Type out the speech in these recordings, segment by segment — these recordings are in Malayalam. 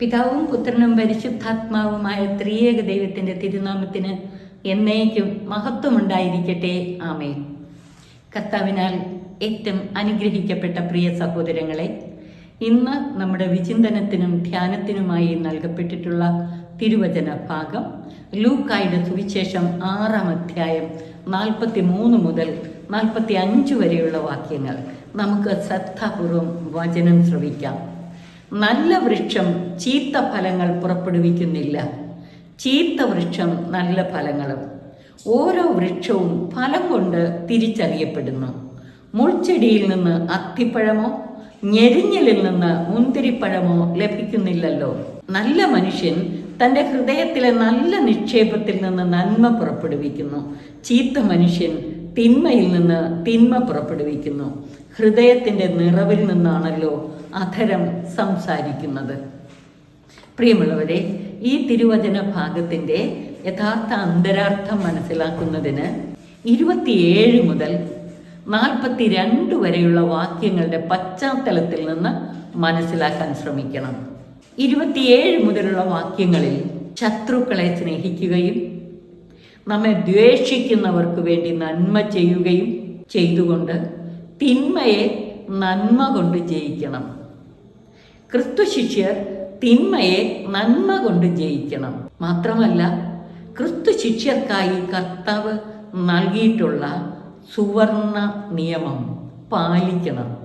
പിതാവും പുത്രനും പരിശുദ്ധാത്മാവുമായ ത്രിയേക ദൈവത്തിന്റെ തിരുനാമത്തിന് എന്നേക്കും മഹത്വമുണ്ടായിരിക്കട്ടെ. ആമേ കർത്താവിനാൽ ഏറ്റവും അനുഗ്രഹിക്കപ്പെട്ട പ്രിയ സഹോദരങ്ങളെ ഇന്ന് നമ്മുടെ വിചിന്തനത്തിനും ധ്യാനത്തിനുമായി നൽകപ്പെട്ടിട്ടുള്ള തിരുവചന ഭാഗം ലൂക്കായുടെ സുവിശേഷം ആറാം അധ്യായം നാൽപ്പത്തി മൂന്ന് മുതൽ നാൽപ്പത്തി അഞ്ച് വരെയുള്ള വാക്യങ്ങൾ. നമുക്ക് ശ്രദ്ധാപൂർവം വചനം ശ്രവിക്കാം. നല്ല വൃക്ഷം ചീത്ത ഫലങ്ങൾ പുറപ്പെടുവിക്കുന്നില്ല. ചീത്ത വൃക്ഷം നല്ല ഫലങ്ങളും. ഓരോ വൃക്ഷവും ഫലം കൊണ്ട് തിരിച്ചറിയപ്പെടുന്നു. മുൾച്ചെടിയിൽ നിന്ന് അത്തിപ്പഴമോ ഞെരിഞ്ഞലിൽ നിന്ന് മുന്തിരിപ്പഴമോ ലഭിക്കുന്നില്ലല്ലോ. നല്ല മനുഷ്യൻ തന്റെ ഹൃദയത്തിലെ നല്ല നിക്ഷേപത്തിൽ നിന്ന് നന്മ പുറപ്പെടുവിക്കുന്നു. ചീത്ത മനുഷ്യൻ തിന്മയിൽ നിന്ന് തിന്മ പുറപ്പെടുവിക്കുന്നു. ഹൃദയത്തിന്റെ നിറവിൽ നിന്നാണല്ലോ അധരം സംസാരിക്കുന്നത്. പ്രിയമുള്ളവരെ ഈ തിരുവചന ഭാഗത്തിന്റെ യഥാർത്ഥ അന്തരാർത്ഥം മനസ്സിലാക്കുന്നതിന് ഇരുപത്തിയേഴ് മുതൽ നാൽപ്പത്തി രണ്ട് വരെയുള്ള വാക്യങ്ങളുടെ പശ്ചാത്തലത്തിൽ നിന്ന് മനസ്സിലാക്കാൻ ശ്രമിക്കണം. ഇരുപത്തിയേഴ് മുതലുള്ള വാക്യങ്ങളിൽ ശത്രുക്കളെ സ്നേഹിക്കുകയും നമ്മെ ദ്വേഷിക്കുന്നവർക്ക് വേണ്ടി നന്മ ചെയ്യുകയും ചെയ്തുകൊണ്ട് തിന്മയെ നന്മ കൊണ്ട് ജയിക്കണം. ക്രിസ്തു ശിഷ്യർ തിന്മയെ നന്മ കൊണ്ട് ജയിക്കണം. മാത്രമല്ല ക്രിസ്തു ശിഷ്യർക്കായി കർത്താവ് നൽകിയിട്ടുള്ള സുവർണ നിയമം പാലിക്കണം.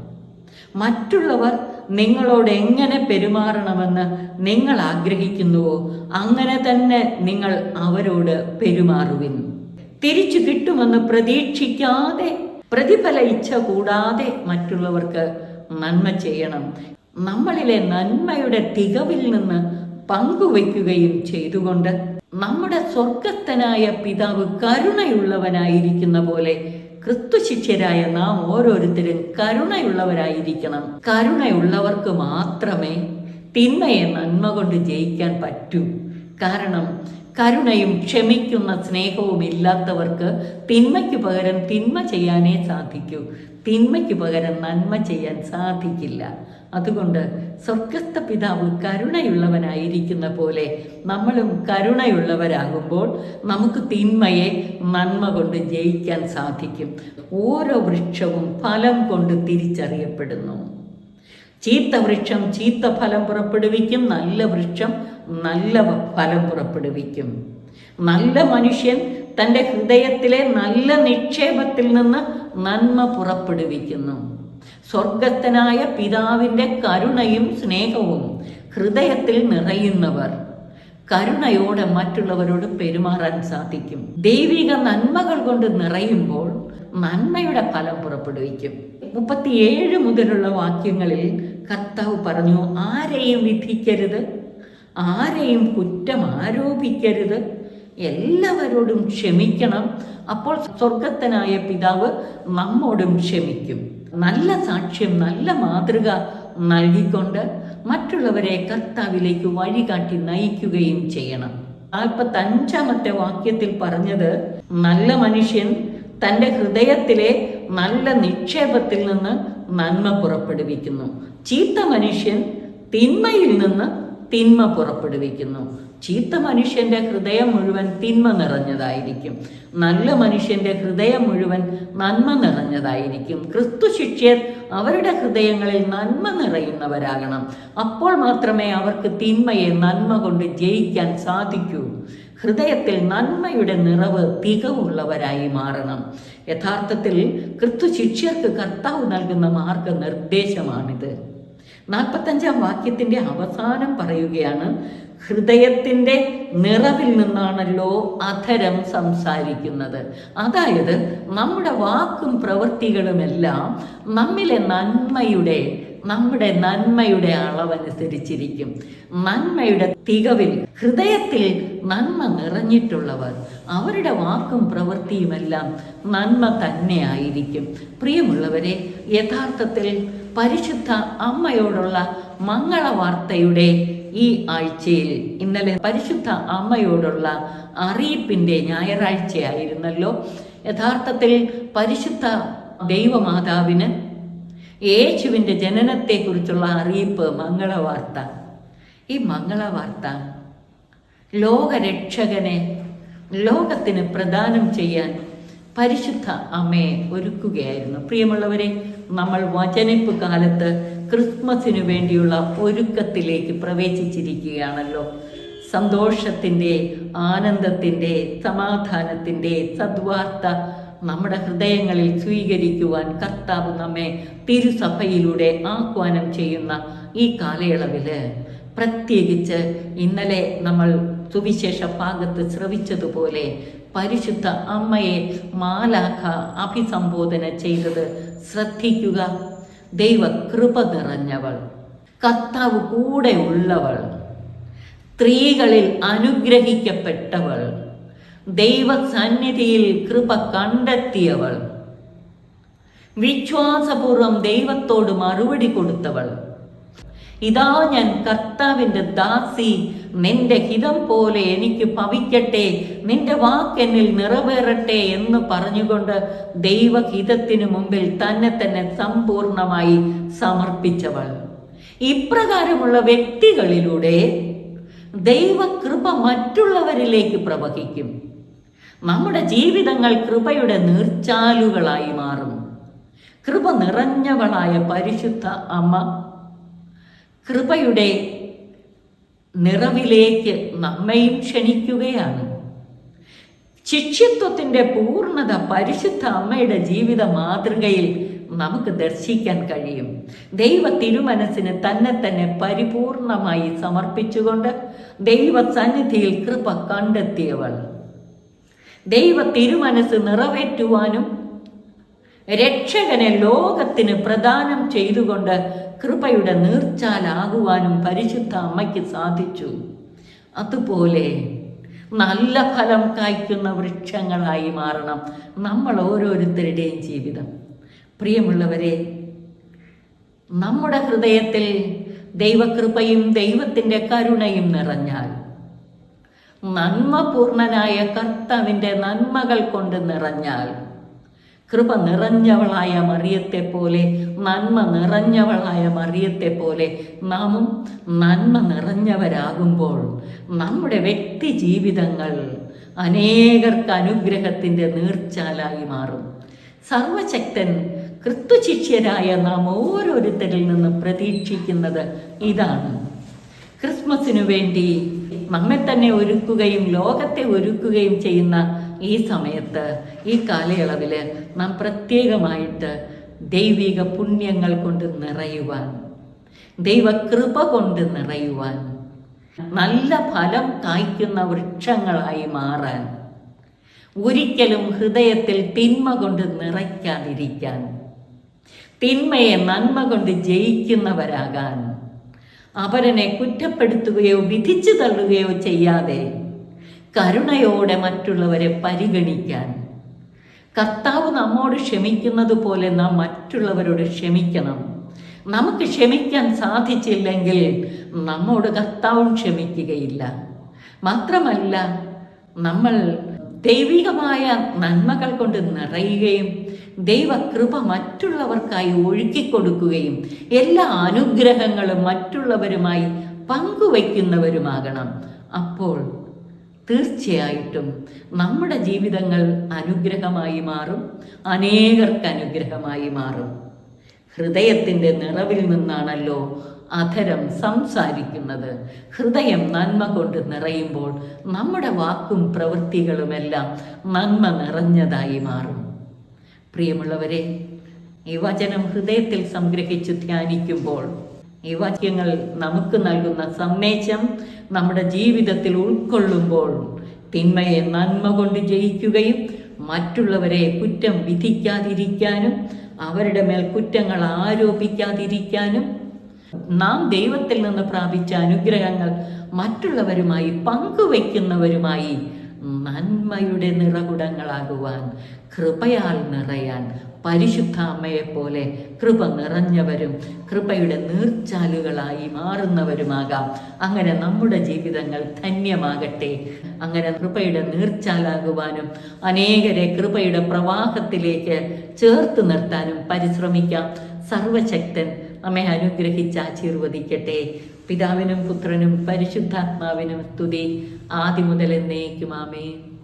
മറ്റുള്ളവർ നിങ്ങളോട് എങ്ങനെ പെരുമാറണമെന്ന് നിങ്ങൾ ആഗ്രഹിക്കുന്നുവോ അങ്ങനെ തന്നെ നിങ്ങൾ അവരോട് പെരുമാറുവിൻ. തിരിച്ചു കിട്ടുമെന്ന് പ്രതീക്ഷിക്കാതെ പ്രതിഫല ഇച്ഛ കൂടാതെ മറ്റുള്ളവർക്ക് നന്മ ചെയ്യണം. നമ്മളിലെ നന്മയുടെ തികവിൽ നിന്ന് പങ്കുവയ്ക്കുകയും ചെയ്തുകൊണ്ട് നമ്മുടെ സ്വർഗസ്ഥനായ പിതാവ് കരുണയുള്ളവനായിരിക്കുന്ന പോലെ ക്രിസ്തു ശിഷ്യരായ നാം ഓരോരുത്തരും കരുണയുള്ളവരായിരിക്കണം. കരുണയുള്ളവർക്ക് മാത്രമേ തിന്മയെ നന്മ കൊണ്ട് ജയിക്കാൻ പറ്റൂ. കാരണം കരുണയും ക്ഷമിക്കുന്ന സ്നേഹവും ഇല്ലാത്തവർക്ക് തിന്മയ്ക്ക് പകരം തിന്മ ചെയ്യാനേ സാധിക്കൂ. തിന്മയ്ക്ക് പകരം നന്മ ചെയ്യാൻ സാധിക്കില്ല. അതുകൊണ്ട് സ്വർഗസ്ഥ പിതാവ് കരുണയുള്ളവനായിരിക്കുന്ന പോലെ നമ്മളും കരുണയുള്ളവരാകുമ്പോൾ നമുക്ക് തിന്മയെ നന്മ കൊണ്ട് ജയിക്കാൻ സാധിക്കും. ഓരോ വൃക്ഷവും ഫലം കൊണ്ട് തിരിച്ചറിയപ്പെടുന്നു. ചീത്ത വൃക്ഷം ചീത്ത ഫലം പുറപ്പെടുവിക്കും നല്ല വൃക്ഷം നല്ല ഫലം പുറപ്പെടുവിക്കും. നല്ല മനുഷ്യൻ തന്റെ ഹൃദയത്തിലെ നല്ല നിക്ഷേപത്തിൽ നിന്ന് നന്മ പുറപ്പെടുവിക്കുന്നു. സ്വർഗസ്ഥനായ പിതാവിന്റെ കരുണയും സ്നേഹവും ഹൃദയത്തിൽ നിറയുന്നവർ കരുണയോടെ മറ്റുള്ളവരോട് പെരുമാറാൻ സാധിക്കും. ദൈവിക നന്മകൾ കൊണ്ട് നിറയുമ്പോൾ നന്മയുടെ ഫലം പുറപ്പെടുവിക്കും. മുപ്പത്തിയേഴ് മുതലുള്ള വാക്യങ്ങളിൽ കർത്താവ് പറഞ്ഞു ആരെയും വിധിക്കരുത് ആരെയും കുറ്റം ആരോപിക്കരുത് എല്ലാവരോടും ക്ഷമിക്കണം. അപ്പോൾ സ്വർഗത്തനായ പിതാവ് നമ്മോടും ക്ഷമിക്കും. നല്ല സാക്ഷ്യം നല്ല മാതൃക നൽകിക്കൊണ്ട് മറ്റുള്ളവരെ കർത്താവിലേക്ക് വഴികാട്ടി നയിക്കുകയും ചെയ്യണം. നാൽപ്പത്തി അഞ്ചാമത്തെ വാക്യത്തിൽ പറഞ്ഞത് നല്ല മനുഷ്യൻ തന്റെ ഹൃദയത്തിലെ നല്ല നിക്ഷേപത്തിൽ നിന്ന് നന്മ പുറപ്പെടുവിക്കുന്നു. ചീത്ത മനുഷ്യൻ തിന്മയിൽ നിന്ന് തിന്മ പുറപ്പെടുവിക്കുന്നു. ചീത്ത മനുഷ്യന്റെ ഹൃദയം മുഴുവൻ തിന്മ നിറഞ്ഞതായിരിക്കും. നല്ല മനുഷ്യന്റെ ഹൃദയം മുഴുവൻ നന്മ നിറഞ്ഞതായിരിക്കും. ക്രിസ്തു ശിഷ്യർ അവരുടെ ഹൃദയങ്ങളിൽ നന്മ നിറയുന്നവരാകണം. അപ്പോൾ മാത്രമേ അവർക്ക് തിന്മയെ നന്മ കൊണ്ട് ജയിക്കാൻ സാധിക്കൂ. ഹൃദയത്തിൽ നന്മയുടെ നിറവ് തികവുള്ളവരായി മാറണം. യഥാർത്ഥത്തിൽ ക്രിസ്തു ശിഷ്യർക്ക് കർത്താവ് നൽകുന്ന മാർഗനിർദ്ദേശമാണിത്. നാൽപ്പത്തഞ്ചാം വാക്യത്തിന്റെ അവസാനം പറയുകയാണ് ഹൃദയത്തിന്റെ നിറവിൽ നിന്നാണല്ലോ അധരം സംസാരിക്കുന്നത്. അതായത് നമ്മുടെ വാക്കും പ്രവൃത്തികളുമെല്ലാം നമ്മിലെ നന്മയുടെ നമ്മുടെ നന്മയുടെ അളവനുസരിച്ചിരിക്കും. നന്മയുടെ തികവിൽ ഹൃദയത്തിൽ നന്മ നിറഞ്ഞിട്ടുള്ളവർ അവരുടെ വാക്കും പ്രവൃത്തിയുമെല്ലാം നന്മ തന്നെയായിരിക്കും. പ്രിയമുള്ളവരെ യഥാർത്ഥത്തിൽ പരിശുദ്ധ അമ്മയോടുള്ള മംഗളവാർത്തയുടെ ഈ ആഴ്ചയിൽ ഇന്നലെ പരിശുദ്ധ അമ്മയോടുള്ള അറിയിപ്പിന്റെ ഞായറാഴ്ചയായിരുന്നല്ലോ. യഥാർത്ഥത്തിൽ പരിശുദ്ധ ദൈവമാതാവിന് യേശുവിന്റെ ജനനത്തെക്കുറിച്ചുള്ള അറിയിപ്പ് മംഗളവാർത്ത. ഈ മംഗളവാർത്ത ലോകരക്ഷകനെ ലോകത്തിന് പ്രദാനം ചെയ്യാൻ പരിശുദ്ധ അമ്മയെ ഒരുക്കുകയായിരുന്നു. പ്രിയമുള്ളവരെ നമ്മൾ വചനിപ്പ് കാലത്ത് ക്രിസ്മസിനു വേണ്ടിയുള്ള ഒരുക്കത്തിലേക്ക് പ്രവേശിച്ചിരിക്കുകയാണല്ലോ. സന്തോഷത്തിന്റെ ആനന്ദത്തിന്റെ സമാധാനത്തിന്റെ സദ്വാർത്ത നമ്മുടെ ഹൃദയങ്ങളിൽ സ്വീകരിക്കുവാൻ കർത്താവ് നമ്മെ തിരുസഭയിലൂടെ ആഹ്വാനം ചെയ്യുന്ന ഈ കാലയളവിൽ പ്രത്യേകിച്ച് ഇന്നലെ നമ്മൾ സുവിശേഷ ഭാഗത്ത് ശ്രവിച്ചതുപോലെ പരിശുദ്ധ അമ്മയെ മാലാഖ അഭിസംബോധന ചെയ്തത്. ശ്രദ്ധിക്കുക. ദൈവ കൃപ നിറഞ്ഞവൾ. കർത്താവ് കൂടെ ഉള്ളവൾ. സ്ത്രീകളിൽ അനുഗ്രഹിക്കപ്പെട്ടവൾ. ദൈവസന്നിധിയിൽ കൃപ കണ്ടെത്തിയവൾ. വിശ്വാസപൂർവം ദൈവത്തോട് മറുപടി കൊടുത്തവൾ. ഇതാ ഞാൻ കർത്താവിന്റെ ദാസി. നിന്റെ ഹിതം പോലെ എനിക്ക് ഭവിക്കട്ടെ. നിന്റെ വാക്കെന്നിൽ നിറവേറട്ടെ എന്ന് പറഞ്ഞുകൊണ്ട് ദൈവഹിതത്തിനു മുമ്പിൽ തന്നെ തന്നെ സമ്പൂർണമായി സമർപ്പിച്ചവൾ. ഇപ്രകാരമുള്ള വ്യക്തികളിലൂടെ ദൈവകൃപ മറ്റുള്ളവരിലേക്ക് പ്രവഹിക്കും. നമ്മുടെ ജീവിതങ്ങൾ കൃപയുടെ നീർച്ചാലുകളായി മാറും. കൃപ നിറഞ്ഞവളായ പരിശുദ്ധ അമ്മ കൃപയുടെ നിറവിലേക്ക് നമ്മയും ക്ഷണിക്കുകയാണ്. ശിക്ഷ്യത്വത്തിന്റെ പൂർണത പരിശുദ്ധ അമ്മയുടെ ജീവിത മാതൃകയിൽ നമുക്ക് ദർശിക്കാൻ കഴിയും. ദൈവ തിരുമനസ്സിന് തന്നെ തന്നെ പരിപൂർണമായി സമർപ്പിച്ചുകൊണ്ട് ദൈവ സന്നിധിയിൽ കൃപ കണ്ടെത്തിയവൾ. ദൈവ തിരുമനസ് നിറവേറ്റുവാനും രക്ഷകനെ ലോകത്തിന് പ്രദാനം ചെയ്തുകൊണ്ട് കൃപയുടെ നീർച്ചാലാകുവാനും പരിശുദ്ധ അമ്മയ്ക്ക് സാധിച്ചു. അതുപോലെ നല്ല ഫലം കായ്ക്കുന്ന വൃക്ഷങ്ങളായി മാറണം നമ്മൾ ഓരോരുത്തരുടെയും ജീവിതം. പ്രിയമുള്ളവരെ നമ്മുടെ ഹൃദയത്തിൽ ദൈവകൃപയും ദൈവത്തിന്റെ കരുണയും നിറഞ്ഞാൽ നന്മപൂർണനായ കർത്താവിന്റെ നന്മകൾ കൊണ്ട് നിറഞ്ഞാൽ കൃപ നിറഞ്ഞവളായ മറിയത്തെ പോലെ നന്മ നിറഞ്ഞവളായ മറിയത്തെ പോലെ നാമും നന്മ നിറഞ്ഞവരാകുമ്പോൾ നമ്മുടെ വ്യക്തി ജീവിതങ്ങൾ അനേകർക്ക് അനുഗ്രഹത്തിന്റെ നീർച്ചാലായി മാറും. സർവശക്തൻ ക്രിസ്തുശിഷ്യരായ നാം ഓരോരുത്തരിൽ നിന്ന് പ്രതീക്ഷിക്കുന്നത് ഇതാണ്. ക്രിസ്മസിനു വേണ്ടി നമ്മെ തന്നെ ഒരുക്കുകയും ലോകത്തെ ഒരുക്കുകയും ചെയ്യുന്ന ഈ സമയത്ത് ഈ കാലയളവിൽ നാം പ്രത്യേകമായിട്ട് ദൈവിക പുണ്യങ്ങൾ കൊണ്ട് നിറയുവാൻ ദൈവകൃപ കൊണ്ട് നിറയുവാൻ നല്ല ഫലം കായ്ക്കുന്ന വൃക്ഷങ്ങളായി മാറാൻ ഒരിക്കലും ഹൃദയത്തിൽ തിന്മ കൊണ്ട് നിറയ്ക്കാതിരിക്കാൻ തിന്മയെ നന്മ കൊണ്ട് ജയിക്കുന്നവരാകാൻ അവരനെ കുറ്റപ്പെടുത്തുകയോ വിധിച്ചു തള്ളുകയോ ചെയ്യാതെ കരുണയോടെ മറ്റുള്ളവരെ പരിഗണിക്കാൻ. കർത്താവ് നമ്മോട് ക്ഷമിക്കുന്നത് പോലെ നാം മറ്റുള്ളവരോട് ക്ഷമിക്കണം. നമുക്ക് ക്ഷമിക്കാൻ സാധിച്ചില്ലെങ്കിൽ നമ്മോട് കർത്താവും ക്ഷമിക്കുകയില്ല. മാത്രമല്ല നമ്മൾ ദൈവികമായ നന്മകൾ കൊണ്ട് നിറയുകയും ദൈവകൃപ മറ്റുള്ളവർക്കായി ഒഴുക്കിക്കൊടുക്കുകയും എല്ലാ അനുഗ്രഹങ്ങളും മറ്റുള്ളവരുമായി പങ്കുവയ്ക്കുന്നവരുമാകണം. അപ്പോൾ തീർച്ചയായിട്ടും നമ്മുടെ ജീവിതങ്ങൾ അനുഗ്രഹമായി മാറും അനേകർക്ക് അനുഗ്രഹമായി മാറും. ഹൃദയത്തിന്റെ നിറവിൽ നിന്നാണല്ലോ അധരം സംസാരിക്കുന്നത്. ഹൃദയം നന്മ കൊണ്ട് നിറയുമ്പോൾ നമ്മുടെ വാക്കും പ്രവൃത്തികളുമെല്ലാം നന്മ നിറഞ്ഞതായി മാറും. പ്രിയമുള്ളവരെ ഈ വചനം ഹൃദയത്തിൽ സംഗ്രഹിച്ചു ധ്യാനിക്കുമ്പോൾ ഈ വാക്യങ്ങൾ നമുക്ക് നൽകുന്ന സന്ദേശം നമ്മുടെ ജീവിതത്തിൽ ഉൾക്കൊള്ളുമ്പോൾ തിന്മയെ നന്മ കൊണ്ട് ജയിക്കുകയും മറ്റുള്ളവരെ കുറ്റം വിധിക്കാതിരിക്കാനും അവരുടെ മേൽ കുറ്റങ്ങൾ ആരോപിക്കാതിരിക്കാനും നാം ദൈവത്തിൽ നിന്ന് പ്രാപിച്ച അനുഗ്രഹങ്ങൾ മറ്റുള്ളവരുമായി പങ്കുവയ്ക്കുന്നവരുമായി നന്മയുടെ നിറകുടങ്ങളാകുവാൻ കൃപയാൽ നിറയാൻ പരിശുദ്ധ അമ്മയെപ്പോലെ കൃപ നിറഞ്ഞവരും കൃപയുടെ നീർച്ചാലുകളായി മാറുന്നവരുമാകാം. അങ്ങനെ നമ്മുടെ ജീവിതങ്ങൾ ധന്യമാകട്ടെ. അങ്ങനെ കൃപയുടെ നീർച്ചാലാകുവാനും അനേകരെ കൃപയുടെ പ്രവാഹത്തിലേക്ക് ചേർത്ത് നിർത്താനും പരിശ്രമിക്കാം. സർവശക്തൻ നമ്മെ അനുഗ്രഹിച്ച് ആശീർവദിക്കട്ടെ. പിതാവിനും പുത്രനും പരിശുദ്ധാത്മാവിനും സ്തുതി. ആദ്യം മുതൽ എന്നേക്കും. ആമേൻ.